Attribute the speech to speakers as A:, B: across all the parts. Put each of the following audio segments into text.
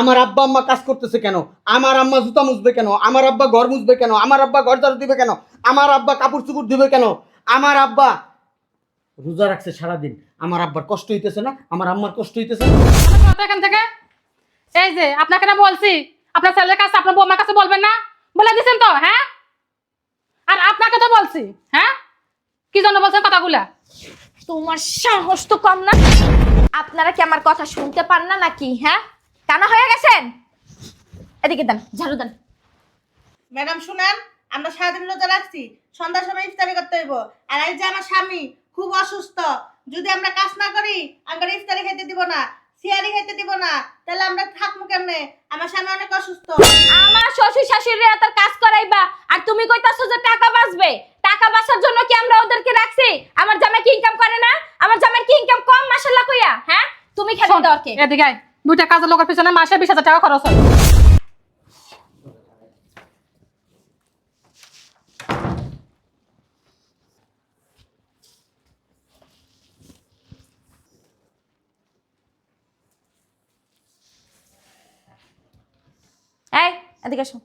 A: আমার আব্বা আম্মা কাজ করতেছে কেন? আমার আম্মা জুতা মুছবে কেন? আমার আব্বা ঘর মুছবে কেন? আমার আব্বা ঘর ঝাড়ু দিবে কেন? আমার আব্বা কাপড় চুপড় দিবে কেন? আমার আব্বা রোজা রাখছে সারাদিন। আমার আব্বার কষ্ট হইতেছে না আমার আম্মার কষ্ট হইতেছে না।
B: এখান থেকে? এই যে আপনাকে না বলছি আপনার ছেলের কাছে আপনার বৌমার কাছে বলবেন না? বলে দিছেন তো হ্যাঁ? আর আপনাকে তো বলছি হ্যাঁ? কি জন্য বলছেন কথাগুলা?
C: তোমার সাহস তো কম না। আপনারা কি আমার কথা শুনতে পান না নাকি হ্যাঁ? কানা হয়ে গেছেন এদিকে দেন ঝাড়ু দেন।
D: ম্যাডাম শুনেন আমরা সারাদিন রোজা রাখছি সন্ধ্যার সময় ইফতারি করতে হইব। আর এই যে আমার স্বামী খুব অসুস্থ। যদি আমরা কাজ না করি আমরা ইফতারি খেতে দিব না সিয়ারি খেতে দিব না তাহলে আমরা থাকব কেমনে? আমার স্বামী অনেক অসুস্থ।
C: আমার শ্বশুর শাশুড়ি তার কাজ করাইবা। আর তুমি কইতাছো যে টাকা বাঁচবে। টাকা বাঁচার জন্য কি আমরা ওদেরকে রাখছি? আমার জামাই কি ইনকাম করে না? আমার জামাই কি ইনকাম কম মাশাআল্লাহ কইয়া? হ্যাঁ? তুমি খেতে কে?
B: এদিকে আয়। দুইটা কাজের লোকের পিছনে মাসে বিশ হাজার টাকা খরচ হয়।
C: এই এদিকে আসো।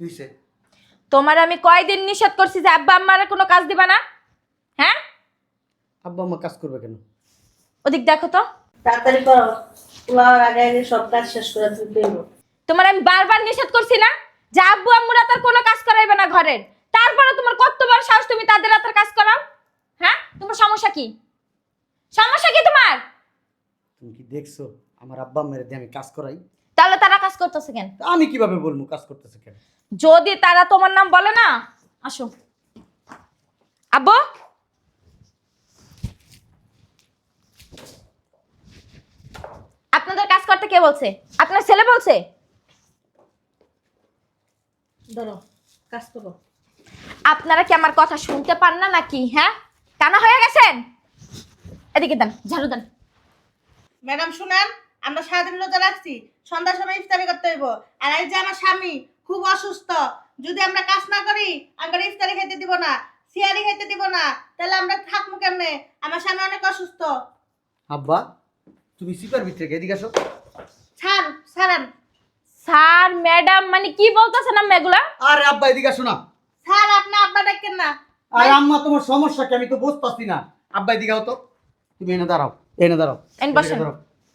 A: কি
C: তোমার আমি কয়দিন নিষেধ করছি যে আব্বা আম্মারে কোনো কাজ দিবা না? হ্যাঁ?
A: আব্বা আম্মা কাজ করবে কেন?
C: ওদিক দেখো তো।
D: তাড়াতাড়ি করো। পোলাওয়ার আগে আগে সব কাজ শেষ করে দিতে
C: তোমার আমি বারবার নিষেধ করছি না? যে আব্বু আম্মুরা তার কোনো কাজ করাইবে না ঘরের। তারপরে তোমার কতবার সাহস তুমি তাদের হাতের কাজ করাও? হ্যাঁ? তোমার সমস্যা কি? সমস্যা কি তোমার?
A: তুমি কি দেখছ? আমার আব্বা মেরে দিয়ে আমি কাজ করাই।
C: তাহলে তারা কাজ করতেছে কেন?
A: আমি কীভাবে বলব কাজ করতেছে কেন?
C: যদি তারা তোমার নাম বলে না আসো। আব্বু? আপনাদের কাজ করতে কে বলছে? আপনার ছেলে বলছে?
D: ধরো কাজ করো।
C: আপনারা কি আমার কথা শুনতে পান না নাকি হ্যাঁ? কানা হয়ে গেছেন? এদিকে দেন ঝাড়ু দেন।
D: ম্যাডাম শুনেন আমরা সারাদিন রোজা রাখছি সন্ধ্যার সময় ইফতারি করতে হইব। আর এই যে আমার স্বামী খুব অসুস্থ। যদি আমরা কাজ না করি আমরা ইফতারি খেতে দিব না সিয়ারি খেতে দিব না। তাহলে আমরা থাকব কেমনে? আমার স্বামী অনেক অসুস্থ।
A: আব্বা তুমি সিপার ভিতরে এদিকে আসো।
D: ছাড় ছাড়েন
C: স্যার ম্যাডাম মানে কি বলতেছেন আম্মা এগুলা?
A: আরে আব্বা এদিকে আসো না।
D: ছাড় আপনি আব্বা ডাকেন না।
A: আরে আম্মা তোমার সমস্যা কি? আমি তো বুঝতেছি না। আব্বা এদিকে আও তো। তুমি এনে দাঁড়াও এনে দাঁড়াও।
C: এনে বসেন।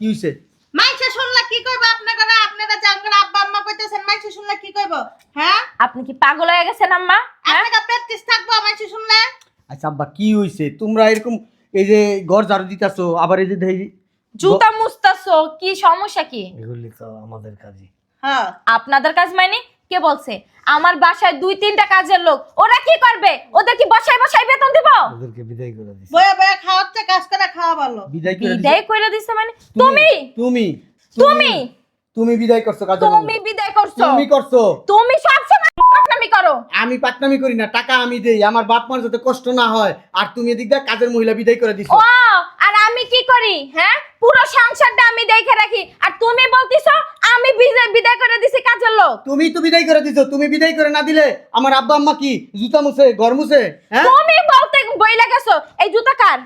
A: কি হইছে?
D: মাইসে শুনলে কি কইব আপনারা আপনারা জাঙ্গর আব্বা আম্মা কইতেছেন মাইসে শুনলে কি কইব? হ্যাঁ?
C: আপনি কি পাগল হয়ে গেছেন আম্মা? হ্যাঁ?
D: আপনারা প্র্যাকটিস থাকব মাইসে শুনলে।
A: আচ্ছা আব্বা কি হইছে? তোমরা এরকম এই যে ঘর ঝাড়ু দিতাছো আবার এই যে দেই-
C: জুতা মুস্তাছো কি সমস্যা কি?
A: এগুলি তো আমাদের কাজই।
D: হ্যাঁ।
C: আপনাদের কাজ মানে? কে বলছে? আমার বাসায় দুই তিনটা কাজের লোক। ওরা কি করবে? ওদের কি বসাই বসাই বেতন দিব?
A: ওদেরকে বিদায় করে দিছি।
D: বয়ে বয়ে খাওয়াচ্ছে কাজ করে খাওয়া ভালো।
A: বিদায় করে দিছি।
C: বিদায় কইরা দিছে মানে? তুমি
A: তুমি?
C: তুমি
A: তুমি? বিদায় করছ কাজে
C: তুমি বিদায় করছ?
A: তুমি করছ।
C: তুমি সব সময় পাকনামি করো।
A: আমি পাটনামি করি না টাকা আমি দেই। আমার বাপ মার যাতে কষ্ট না হয় আর তুমি এদিক দিয়ে কাজের মহিলা বিদায় করে দিছো।
C: ও আর আমি কি করি হ্যাঁ? পুরো সংসারটা আমি দেখে রাখি। আর তুমি বলতিছো আমি বিদায় করে দিছি কাজের লোক।
A: তুমি তো বিদায় করে দিছো তুমি বিদায় করে না দিলে আমার আব্বা আম্মা কি জুতা মুছে ঘর মুছে হ্যাঁ?
C: তুমি বলতে বইলা গেছো এই জুতা কার?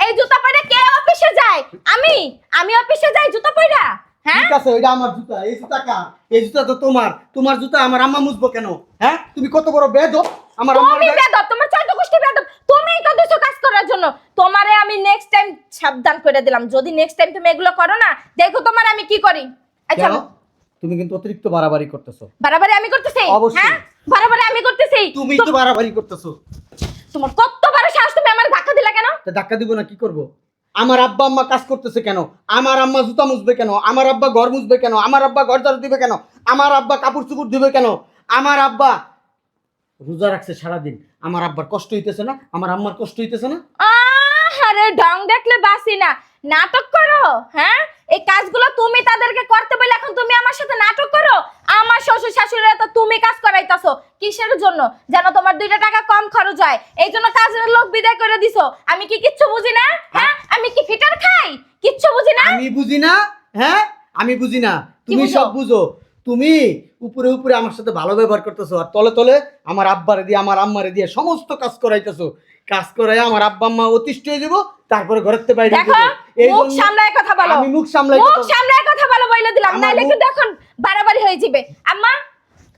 C: এই জুতা পরে কে অফিসে যায়? আমি? আমি অফিসে যাই জুতা পয়রা হ্যাঁ?
A: ঠিক আছে ওইটা আমার জুতা এই জুতা কার? এই জুতা তো তোমার তোমার জুতা আমার আম্মা মুছবো কেন হ্যাঁ? তুমি কত বড় বেদ আমার আম্মার
C: তুমি বেদব তোমার চৈত গোষ্ঠী বেদব। তুমিই তো দিছো কাজ করার জন্য। তোমারে আমি নেক্সট টাইম সাবধান করে দিলাম। যদি নেক্সট টাইম তুমি এগুলো করো না দেখো তোমার আমি কি করি। আচ্ছা
A: তুমি কিন্তু অতিরিক্ত বাড়াবাড়ি করতেছো।
C: বারাবারে আমি করতেছি। হ্যাঁ? বারাবারে আমি করতেছি?
A: তুমি
C: তো-
A: তো বাড়াবাড়ি করতেছো।
C: তোমার কত বড় সাহস তুমি আমার ধাক্কা দিলা কেন?
A: তা ধাক্কা দিব না কি করব? আমার আব্বা আম্মা কাজ করতেছে কেন? আমার আম্মা জুতা মুছবে কেন? আমার আব্বা ঘর মুছবে কেন? আমার আব্বা ঘর ঝাড়ু দিবে কেন? আমার আব্বা কাপড় চুপড় দিবে কেন? আমার আব্বা রোজা রাখছে সারাদিন। আমার আব্বার কষ্ট হইতেছে না আমার আম্মার কষ্ট হইতেছে না।
C: আরে ঢং দেখলে বাসি না। নাটক করো হ্যাঁ? এই কাজগুলো তুমি তাদেরকে করতে বলে এখন তুমি আমার সাথে নাটক করো? আমার শ্বশুর শাশুড়িরা তো তুমি কাজ করাইতাছো। কিসের জন্য? যেন তোমার দুইটা টাকা কম খরচ হয়। এই জন্য কাজের লোক বিদায় করে দিছো। আমি কি কিচ্ছু বুঝি না? হ্যাঁ? আমি কি ফিটার খাই? কিচ্ছু বুঝি না?
A: আমি বুঝি না হ্যাঁ? আমি বুঝি না। তুমি সব বুঝো। তুমি উপরে উপরে আমার সাথে ভালো ব্যবহার করতেছো আর তলে তলে আমার আব্বারে দিয়ে আমার আম্মারে দিয়ে সমস্ত কাজ করাইতেছো। কাজ করাই আমার আব্বা আম্মা অতিষ্ঠ হয়ে যাব তারপরে থেকে বাইরে
C: দেখো মুখ সামলায় কথা বলো।
A: আমি মুখ সামলাই
C: মুখ সামলায় কথা বলো বলে দিলাম নাইলে কিন্তু এখন বাড়াবাড়ি হয়ে যাবে। আম্মা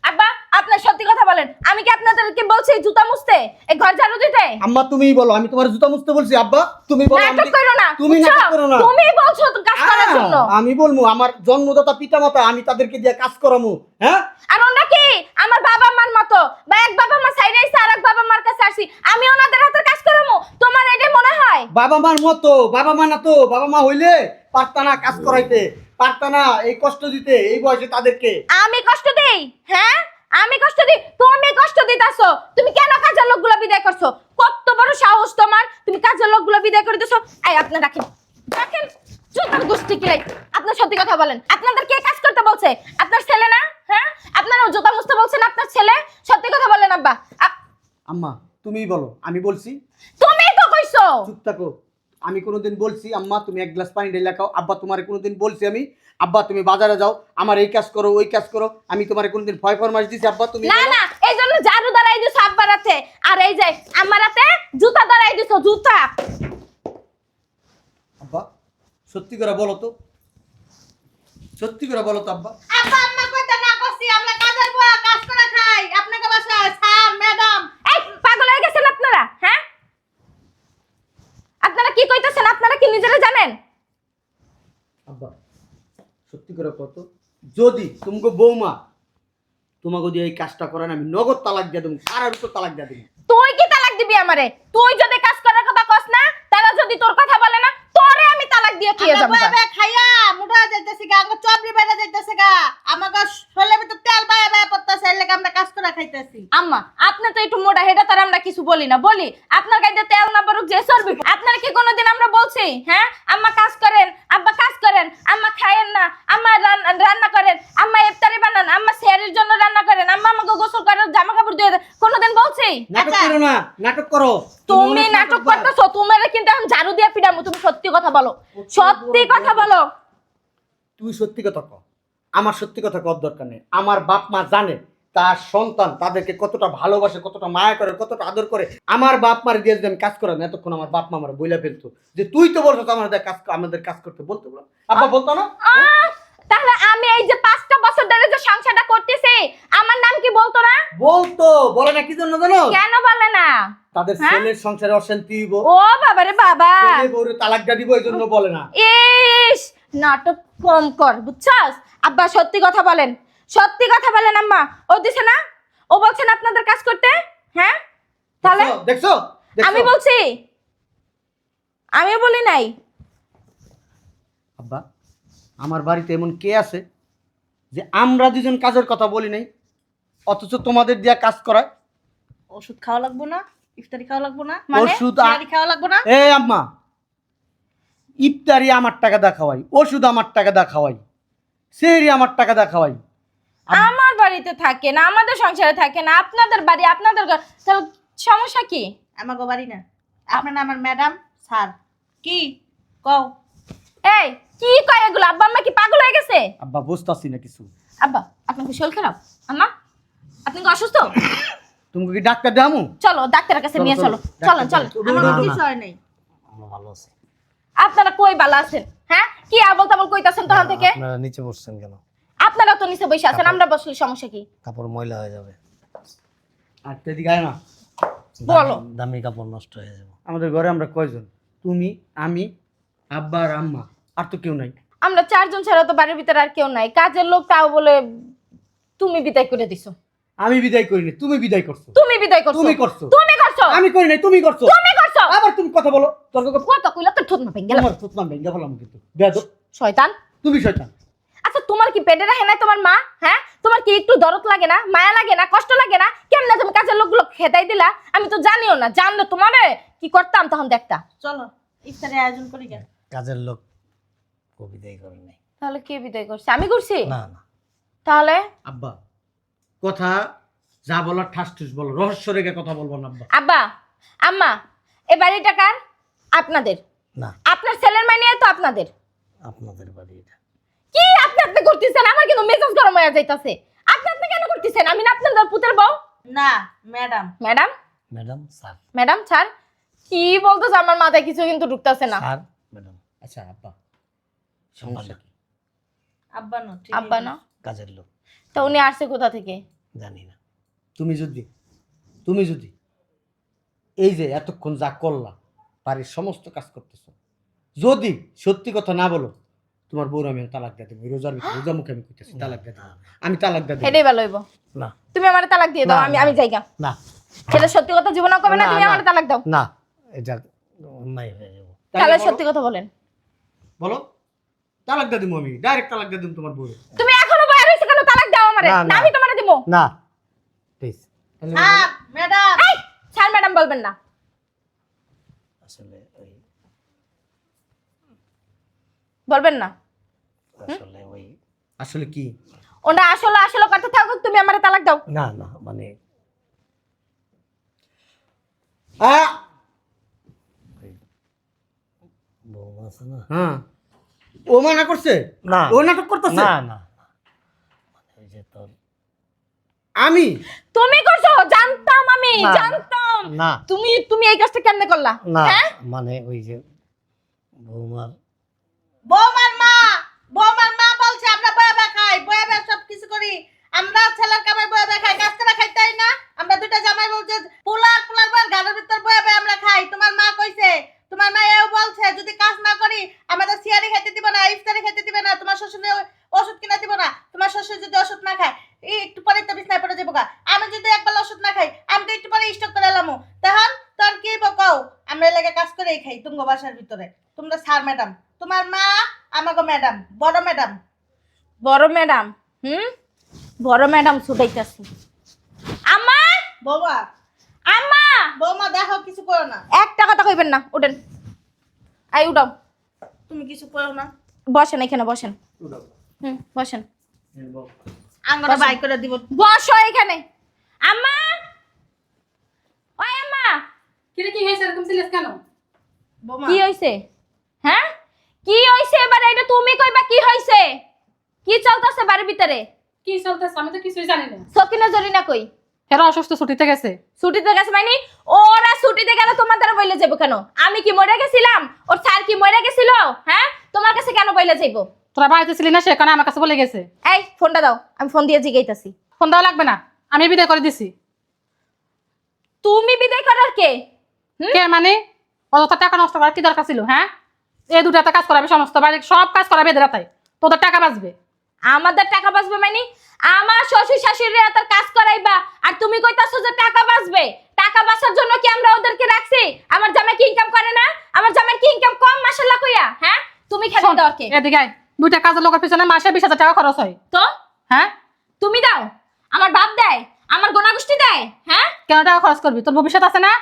C: আব্বা আপনার সত্যি কথা বলেন। আমি কি আপনাদেরকে বলছি জুতা মুছতে? এই ঘর ঝাড়ু দিতে?
A: আম্মা তুমিই বলো আমি তোমার জুতা মুছতে বলছি। আব্বা তুমি বলো আমি
C: নাটক করো না
A: তুমি
C: বুঝছ?
A: নাটক করো না।
C: বলছো তো কাজ করার জন্য।
A: আহ, আমি বলব আমার জন্মদাতা পিতা মাতা আমি তাদেরকে দিয়ে কাজ করামু হ্যাঁ?
C: আর ওরা কি? আমার বাবা মার মতো। বা এক বাবা মা সাইডে আর এক বাবা মার কাছে আসি। আমি ওনাদের হাতের কাজ করামো? তোমার এটা মনে হয়?
A: বাবা মার মতো বাবা মা না তো বাবা মা হইলে পারতা না কাজ করাইতে। পারতা না এই কষ্ট দিতে এই বয়সে তাদেরকে।
C: আমি কষ্ট দেই? হ্যাঁ? আমি কষ্ট দিই? তুমি কষ্ট দিতাছো। তুমি কেন কাজের লোকগুলো বিদায় করছ? কত বড় সাহস তোমার। তুমি কাজের লোকগুলো বিদায় করে দিছো। এই আপনি রাখেন। রাখেন। জুতার গোষ্ঠী কিলাই আপনার সত্যি কথা বলেন। আপনাদের কে কাজ করতে বলছে? আপনার ছেলে না? হ্যাঁ? আপনার জুতা মুছতে বলছেন আপনার ছেলে? সত্যি কথা বলেন আব্বা।
A: আম্মা তুমিই বলো। আমি বলছি
C: তুমি তো কইছো।
A: চুপ থাকো। আমি কোনোদিন বলছি আম্মা তুমি এক গ্লাস পানি ঢেলে খাও। আব্বা তোমার কোনোদিন বলছি আমি? আব্বা তুমি বাজারে যাও আমার এই কাজ করো ওই কাজ করো। আমি তোমার কোনোদিন ভয় ফরমাস দিছি আব্বা তুমি
C: না না এই জন্য ঝাড়ু দাঁড়াই দিছো আব্বার হাতে আর এই যে আমার হাতে জুতা দাঁড়াই দিছো জুতা।
A: আব্বা সত্যি করে বলো তো। সত্যি করে বলো তো আব্বা।
D: আব্বা আম্মা কইতে না করছি আমরা কাজের বুয়া কাজ করে খাই। আপনাকে বাসায় স্যার ম্যাডাম।
C: এই পাগল হয়ে গেছেন আপনারা হ্যাঁ? আপনারা কি কইতেছেন? আপনারা কি নিজেরা জানেন?
A: আব্বা সত্যি করে কত যদি তোমাকে বৌমা তোমাকে দিয়ে এই কাজটা করেন আমি নগদ তালাক দিয়ে দেবো সারার উপর তালাক দিয়ে দেবো।
C: তুই কি তালাক দিবি আমারে? তুই যদি কাজ করার কথা কস না তারা যদি তোর কথা বলে না তোরে দিয়ে
D: আমরা
C: যাব
D: বয়া খাইয়া মুড়া যাইতেছি গা আঙ্গ চবরি বেড়া যাইতেছে গা। আমাকে শোলে ভিতর তেল বায়া বায়া পড়তেছে এর লেগে আমরা কাজ করে খাইতেছি।
C: আম্মা আপনি তো একটু মোটা হেডা তার আমরা কিছু বলি না। বলি আপনার গাইতে তেল না বরুক যে চর্বি। আপনার কি কোনোদিন আমরা বলছি হ্যাঁ? আম্মা কাজ করেন আব্বা কাজ করেন আম্মা খায়েন না আম্মা রান্না করেন আম্মা ইফতারি বানান আম্মা শেয়ারের জন্য রান্না করেন আম্মা আমাকে গোসল করেন জামা কাপড় দিয়ে দেন কোনোদিন বলছি?
A: নাটক
D: আচ্ছা।
A: করো না নাটক করো।
C: তুমি নাটক করতেছো তোমার কিন্তু এখন ঝাড়ু দিয়ে পিটামো তুমি সত্যি কথা বলো। সত্যি কথা বলো।
A: তুই সত্যি কথা কো আমার সত্যি কথা কর দরকার নেই। আমার বাপ মা জানে তার সন্তান তাদেরকে কতটা ভালোবাসে কতটা মায়া করে কতটা আদর করে। আমার বাপ মার দিয়ে যদি আমি কাজ করাম এতক্ষণ আমার বাপ মা আমার বইলা ফেলতো। যে তুই তো বলতো আমাদের কাজ আমাদের কাজ করতে বলতো বলো। আব্বা বলতো না?
C: তাহলে আমি এই যে পাঁচটা বছর ধরে যে সংসারটা করতেছি আমার নাম কি বলতো না?
A: বলতো বলে না কি জন্য জানো?
C: কেন বলে না?
A: তাদের
C: হ্যাঁ?
A: ছেলের সংসারে অশান্তি হইব।
C: ও বাবা
A: ছেলে বউরে তালাকটা দিব এই জন্য বলে না।
C: ইস নাটক কম কর বুঝছস? আব্বা সত্যি কথা বলেন। সত্যি কথা বলেন আম্মা। ও দিছে না? ও বলছেন আপনাদের কাজ করতে? হ্যাঁ? তাহলে
A: দেখছ?
C: আমি বলছি। আমি বলি নাই।
A: আব্বা আমার বাড়িতে এমন কে আছে যে আমরা দুজন কাজের কথা বলি নাই অথচ তোমাদের দিয়া কাজ করায়?
D: ওষুধ খাওয়া লাগবো না ইফতারি খাওয়া লাগবো না
C: মানে?
A: ওষুধ আ-
D: খাওয়া লাগবো না?
A: এ আম্মা ইফতারি আমার টাকা দা খাওয়াই ওষুধ আমার টাকা দা খাওয়াই সেহরি আমার টাকা দা খাওয়াই।
C: আমার বাড়িতে থাকে না আমাদের সংসারে থাকে না আপনাদের বাড়ি আপনাদের ঘর। তাহলে সমস্যা কি?
D: আমাকে বাড়ি না আপনার না আমার ম্যাডাম স্যার। কি? কও।
C: এই কি কয় এগুলো? আব্বা আম্মা কি পাগল হয়ে গেছে?
A: আব্বা বুঝতেছি না কিছু।
C: আব্বা আপনার কি শরীর খারাপ? আম্মা আপনি কি অসুস্থ?
A: তুমি কি ডাক্তার দামু
C: চলো ডাক্তারের কাছে নিয়ে
A: চলো,
C: চলো। চলেন চলেন।
D: আমার কিছু হয় নাই।
E: আমরা ভালো আছি।
C: আপনারা কই ভালো আছেন? হ্যাঁ? কি আবল তাবল কইতাছেন তখন থেকে?
E: আপনারা নিচে বসছেন কেন?
C: আপনারা তো নিচে বসে আছেন আমরা বসলে সমস্যা কি?
E: কাপড় ময়লা হয়ে যাবে।
A: আর না।
C: বলো।
E: দামি কাপড় নষ্ট হয়ে যাবে।
A: আমাদের ঘরে আমরা কয়জন? তুমি আমি আব্বা আর আম্মা আর তো কেউ নাই।
C: আমরা চারজন ছাড়া তো বাড়ির ভিতরে আর কেউ নাই। কাজের লোক তাও বলে তুমি বিদায় করে দিছো।
A: আমি বিদায় করিনি তুমি বিদায় করছ।
C: তুমি বিদায় করছ।
A: তুমি করছ।
C: তুমি করছ।
A: আমি করি নাই তুমি করছ।
C: তুমি করছ।
A: আবার তুমি কথা বলো। তর্ক করো।
C: কত কইলা তো ঠোঁট না ভেঙে গেল।
A: তোমার সুতরাং ভেঙ্গে ফেলাম কিন্তু। বেয়াদব।
C: শয়তান।
A: তুমি শয়তান।
C: আচ্ছা তোমার কি পেটে রাখে না তোমার মা? হ্যাঁ? তোমার কি একটু দরদ লাগে না? মায়া লাগে না? কষ্ট লাগে না? কেমনে তুমি কাজের লোকগুলো খেতাই দিলা? আমি তো জানিও না। জানলে তোমারে? কি করতাম তখন দেখতা।
D: চলো ইফতারি আয়োজন করি গে
E: কাজের লোক কবিতাই করেন নাই।
C: তাহলে কে বিদায় করছে? আমি করছি?
E: না না।
C: তাহলে?
A: আব্বা কথা যা বলার ঠাস ঠুস বলো রহস্য রেখে কথা বলব না আব্বা।
C: আব্বা আম্মা এ বাড়িটা কার? আপনাদের।
E: না।
C: আপনার ছেলের মাইনে তো আপনাদের।
E: আপনাদের বাড়ি এটা।
C: কি আপনি আপনি করতেছেন? আমার কিন্তু মেজাজ গরম হয়ে যাইতাছে। আপনি আপনি কেন করতেছেন? আমি না আপনার পুতের বউ?
D: না madam.
C: Madam?
E: Madam sir.
C: Madam sir কি বলতো আমার মাথায় কিছু কিন্তু ঢুকতেছে না।
E: স্যার
A: আচ্ছা আব্বা।
D: আব্বা নো। ঠিক
C: আব্বা না?
E: কাজের লোক।
C: তো উনি আসছে কোথা থেকে?
E: জানি না।
A: তুমি যদি তুমি যদি এই যে এতক্ষণ যা করলা বাড়ির সমস্ত কাজ করতেছো যদি সত্যি কথা না বলো তোমার বউর আমি তালাক দিয়ে দেবো রোজার ভিতরে রোজা মুখে আমি করতেছি তালাক দিয়ে দেবো। আমি তালাক দিয়ে দেবো।
C: হেডেই ভালো হইব।
E: না।
C: তুমি আমার তালাক দিয়ে দাও
E: না,
C: আমি। আমি যাইগা
E: না।
C: সেটা সত্যি কথা জীবন কবে না
E: না,
C: তুমি আমার তালাক দাও।
E: না এটা অন্যায় হয়ে যাব।
C: তাহলে সত্যি কথা বলেন।
A: বলো। তালাক দিয়ে দেবো আমি ডাইরেক্ট তালাক দিয়ে দেবো তোমার বউ
C: তুমি এখনও বাইরে হইছো কেন? তালাক দাও আমারে।
E: না।
C: আমি তোমারে দিব
E: না প্লিজ
D: হ্যাঁ ম্যাডাম
C: এই স্যার ম্যাডাম বলবেন না।
E: আসলে ওই
C: বলবেন না।
E: আসলে ওই
A: আসলে কি?
C: ওনা আসলে আসলে করতে থাকো তুমি আমারে তালাক দাও।
E: না না মানে
A: আহ!
E: ওই বৌমা আছে না
A: হ্যাঁ। ও মানা করছে?
E: না।
A: ও নাটক করতেছে?
E: না না। না। মানে ওই যে তোর
A: আমি?
C: তুমি করছ জানতাম আমি। জানতাম।
E: না।
C: তুমি তুমি এই কাজটা কেমনে করলা?
E: না
C: হ্যাঁ?
E: মানে ওই যে বৌমার
D: মা বৌমার মা বলছে আমরা বয়া বে খাই বয়া বে সব কিছু করি আমরা ছেলের কামাই বয়া বে খাই কাজ করে খাইতাই না আমরা দুইটা জামাই বলছে পোলার পোলার বয়ার গালের ভিতর বয়া বে আমরা খাই তোমার মা কইছে তোমার মা এও বলছে যদি কাজ না করি আমাদের সিয়ারি খেতে দিব না ইফতারি খেতে দিবে না তোমার শ্বশুরে ওষুধ কিনা দিব না তোমার শ্বশুর যদি ওষুধ না খায় এই একটু পরে তো বিছনায় পড়ে যাব গা। আমি যদি একবার ওষুধ না খাই আমি তো একটু পরে স্টক করে এলাম তখন তখন কি বকাও আমরা এলাকায় কাজ করেই খাই তুঙ্গ বাসার ভিতরে তোমরা স্যার ম্যাডাম। তোমার মা আমাকে ম্যাডাম বড় ম্যাডাম।
C: বড় ম্যাডাম? হুম? বড় ম্যাডাম ছুটাইতাছি। আম্মা!
D: বৌমা।
C: আম্মা!
D: বৌমা দেখো কিছু করো না।
C: একটা কথা কইবেন না উঠেন। আই উঠাও।
D: তুমি কিছু করো না।
C: বসেন এখানে বসেন। হুম বসেন।
D: আঙ্গরা বাই করে দিব।
C: বসো এখানে। আম্মা! ওই আম্মা!
B: কিরে কি হয়েছে? এরকম সিরিয়াস কেন?
D: বৌমা।
C: কি হইছে? হ্যাঁ? কি হইছে এবারে? এটা তুমি কইবা কি হইছে? কি চলতেছে বাড়ির ভিতরে?
B: কি চলতেছে? আমি তো কিছুই জানি না।
C: সকিনা জরিনা কই?
B: এরা অসুস্থ ছুটিতে গেছে।
C: ছুটিতে গেছে মানে? ওরা ছুটিতে গেলে তোমার দ্বারা বইলে যাব কেন? আমি কি মরে গেছিলাম? ওর স্যার কি মরে গেছিল? হ্যাঁ? তোমার কাছে কেন বইলে যাইবো?
B: তোরা বাড়িতে ছিলি না সে সেখানে আমার কাছে বলে গেছে।
C: এই ফোনটা দাও। আমি ফোন দিয়ে জিগাইতাছি।
B: ফোন দেওয়া লাগবে না। আমি বিদায় করে দিছি।
C: তুমি বিদায় করার কে?
B: কে মানে? অযথা টাকা নষ্ট করার কি দরকার ছিল হ্যাঁ? এই দুটাতে কাজ করাবে সমস্ত বাড়ির সব কাজ করাবে এদের হাতে। তোদের টাকা বাঁচবে।
C: আমাদের টাকা বাঁচবে মানে? আমার শ্বশুর শাশুড়ি তার কাজ করাইবা আর তুমি কইতাছো যে টাকা বাঁচবে। টাকা বাঁচার জন্য কি আমরা ওদেরকে রাখছি? আমার জামাই কি ইনকাম করে না? আমার জামাই কি ইনকাম কম মাশাল্লাহ কইয়া হ্যাঁ? তুমি
B: শোন,
C: দাও কে
B: এদিকে। দুইটা কাজের লোকের পিছনে মাসে বিশ হাজার টাকা খরচ হয়।
C: তো?
B: হ্যাঁ?
C: তুমি দাও। আমার বাপ দেয় আমার গোনাগুষ্টি দেয় হ্যাঁ?
B: কেন টাকা খরচ করবি? তোর ভবিষ্যৎ আছে না?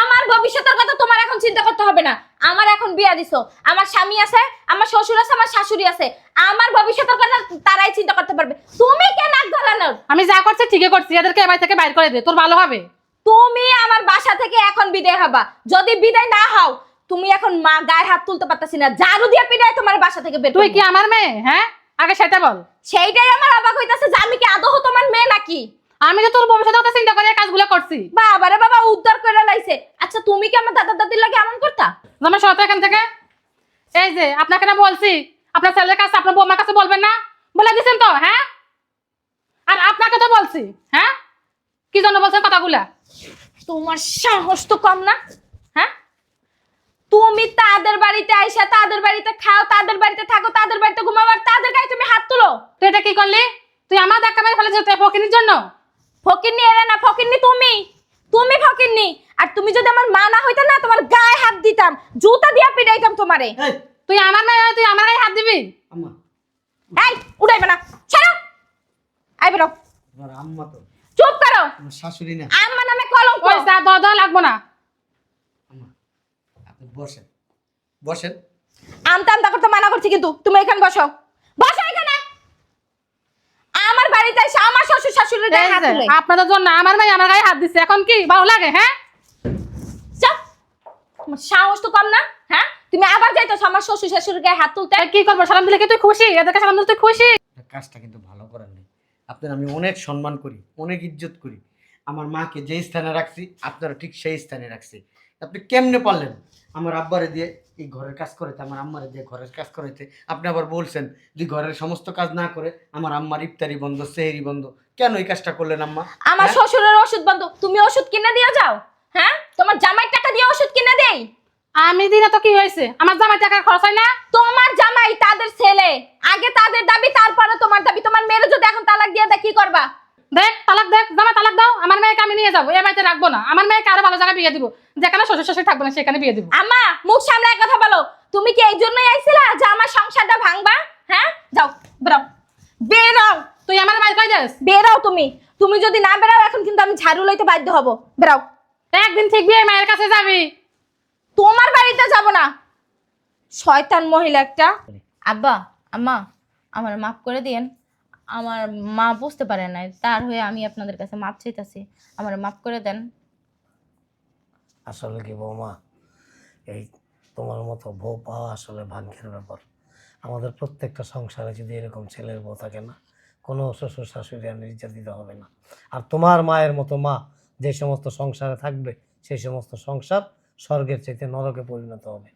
C: আমার ভবিষ্যতের কথা তোমার এখন চিন্তা করতে হবে না। আমার এখন বিয়া দিছো। আমার স্বামী আছে আমার শ্বশুর আছে আমার শাশুড়ি আছে। আমার ভবিষ্যতের কথা তারাই চিন্তা করতে পারবে। তুমি কেন নাক গলানোর?
B: আমি যা করছি ঠিকই করছি এদেরকে এবার থেকে বাইর করে দে তোর ভালো হবে।
C: তুমি আমার বাসা থেকে এখন বিদায় হবা। যদি বিদায় না হও তুমি এখন মা গায়ে হাত তুলতে পারতাছি না। ঝাড়ু দিয়ে পিটায় তোমার বাসা থেকে বের
B: তুই কি আমার মেয়ে হ্যাঁ? আগে সেটা বল।
C: সেইটাই আমার অবাক হইতাছে যে আমি কি আদৌ তোমার মেয়ে নাকি?
B: আমি তো তোর ভবিষ্যতের কথা চিন্তা করে কাজগুলো করছি।
C: বাবা রে বাবা উদ্ধার করে লাইছে। আচ্ছা তুমি কি আমার দাদা দাদির লাগে এমন করতা?
B: আমার সত এখান থেকে। এই যে আপনাকে না বলছি আপনার ছেলের কাছে আপনার বৌমার কাছে বলবেন না। বলে দিয়েছেন তো হ্যাঁ? আর আপনাকে তো বলছি হ্যাঁ? কি জন্য বলছেন কথাগুলা?
C: তোমার সাহস তো কম না। হ্যাঁ? তুমি তাদের বাড়িতে আইসা তাদের বাড়িতে খাও তাদের বাড়িতে থাকো তাদের বাড়িতে ঘুমাও আর তাদের গায়ে তুমি হাত তুলো।
B: তুই এটা কি করলি? তুই আমার দেখা মেরে ফেলে যেতে ফকিনির জন্য?
C: ফকিরনি এরা না ফকিরনি তুমি। তুমি ফকিরনি আর তুমি যদি আমার মা না হইতা না তোমার গায়ে হাত দিতাম জুতা দিয়া পিটাইতাম তোমারে।
B: তুই আমার হয়ে তুই আমার গায়ে হাত দিবি?
A: আম্মা।
C: এই উড়াইবে না। ছাড়ো। আই বেরো।
A: আমার আম্মা তো।
C: চুপ করো।
A: আমার শাশুড়ি না।
C: আম্মা নামে কলঙ্ক।
B: ওই যা দেওয়া দেওয়া লাগবো না।
A: আম্মা আপনি বসেন। বসেন।
C: আমতা আমতা করতে মানা করছি কিন্তু। তুমি এখানে বসো এখানে আমার বাড়িতে এসে আমার শ্বশুর শাশুড়ির গায়ে হাত তুলে
B: আপনাদের জন্য আমার মেয়ে আমার গায়ে হাত দিচ্ছে এখন কি ভালো লাগে হ্যাঁ?
C: চাপ! সাহস তো কম না হ্যাঁ? তুমি আবার যাইতেছো আমার শ্বশুর শাশুড়ির গায়ে হাত তুলতে?
B: কি করব? সালাম দিলে কি তুই খুশি? এদেরকে সালাম দিলে তুই খুশি?
A: কাজটা কিন্তু ভালো করেন নাই। আপনার আমি অনেক সম্মান করি অনেক ইজ্জত করি। আমার মাকে যে স্থানে রাখছি আপনারা ঠিক সেই স্থানে রাখছি। আপনি কেমনে পারলেন? আমার আব্বারে দিয়ে এই ঘরের কাজ করাইতে আমার আম্মারে দিয়ে ঘরের কাজ করাইতে। আপনি আবার বলছেন যে ঘরের সমস্ত কাজ না করে আমার আম্মার ইফতারি বন্ধ সেহেরি বন্ধ কেন এই কাজটা করলেন আম্মা?
C: আমার
A: হ্যাঁ?
C: শ্বশুরের ওষুধ বন্ধ তুমি ওষুধ কিনে দিয়ে যাও হ্যাঁ? তোমার জামাই টাকা দিয়ে ওষুধ কিনে দেই।
B: আমি দিনে তো কি হয়েছে? আমার জামাই টাকার খরচ হয় না?
C: তোমার জামাই তাদের ছেলে আগে তাদের দাবি তারপরে তোমার দাবি তোমার মেয়ের যদি এখন তালাক দিয়ে দেয় কি করবা?
B: দেখ তালাক দেখ জামাই তালাক দাও আমার মেয়েকে আমি নিয়ে যাব এ বাড়িতে রাখব না। আমার মেয়েকে আরও ভালো জায়গায় বিয়ে দিব। যেখানে শ্বশুর শাশুড়ি থাকব না সেখানে বিয়ে দিব।
C: আম্মা মুখ সামনে এক কথা বলো। তুমি কি এই জন্যই আইছিলা যে আমার সংসারটা ভাঙবা? হ্যাঁ? যাও বেরাও বেরাও
B: তুই আমার বাড়ি কই যাস?
C: বেরাও তুমি। তুমি যদি না বেরাও এখন কিন্তু আমি ঝাড়ু লইতে বাধ্য হব। বেরাও
B: একদিন ঠিক বিয়ে মায়ের কাছে যাবি।
C: তোমার বাড়িতে যাব না। শয়তান মহিলা একটা। আব্বা আম্মা আমার মাফ করে দিয়েন। আমার মা বুঝতে পারে নাই। তার হয়ে আমি আপনাদের কাছে মাপ চাইতাছি। আমার মাফ করে দেন।
E: আসলে কি বৌমা এই তোমার মতো বউ পাওয়া আসলে ভাগ্যের ব্যাপার। আমাদের প্রত্যেকটা সংসারে যদি এরকম ছেলের বউ থাকে না কোনো শ্বশুর শাশুড়ি আর নির্যাতিত হবে না। আর তোমার মায়ের মতো মা যে সমস্ত সংসারে থাকবে সেই সমস্ত সংসার স্বর্গের চাইতে নরকে পরিণত হবে।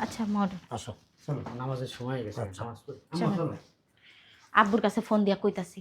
C: আচ্ছা মর।
E: আসো।
A: চলো নামাজের সময় গেছে
E: আচ্ছা।
A: নামাজ পড়ি।
C: আব্বুর কাছে ফোন দিয়া কইতাছি।